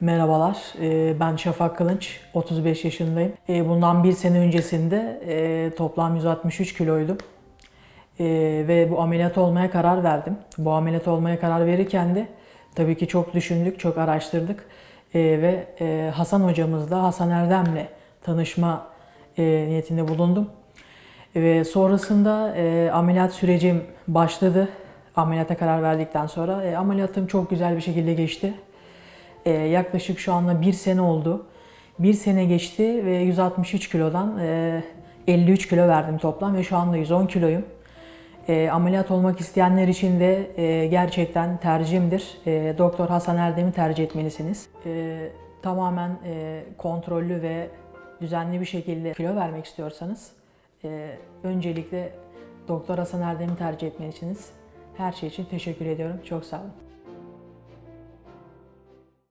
Merhabalar, e, ben Şafak Kılınç, 35 yaşındayım. E, Bundan bir sene öncesinde e, toplam 163 kiloydum. Ve bu ameliyat olmaya karar verdim. Bu ameliyat olmaya karar verirken de tabii ki çok düşündük, çok araştırdık. Ve Hasan hocamızla, Hasan Erdem'le tanışma niyetinde bulundum. Ve sonrasında ameliyat sürecim başladı. Ameliyata karar verdikten sonra ameliyatım çok güzel bir şekilde geçti. E, yaklaşık şu anda bir sene oldu. Bir sene geçti ve 163 kilodan e, 53 kilo verdim toplam ve şu anda 110 kiloyum. E, ameliyat olmak isteyenler için de e, gerçekten tercihimdir. E, Doktor Hasan Erdem'i tercih etmelisiniz. E, tamamen e, kontrollü ve düzenli bir şekilde kilo vermek istiyorsanız e, öncelikle Doktor Hasan Erdem'i tercih etmelisiniz. Her şey için teşekkür ediyorum. Çok sağ olun.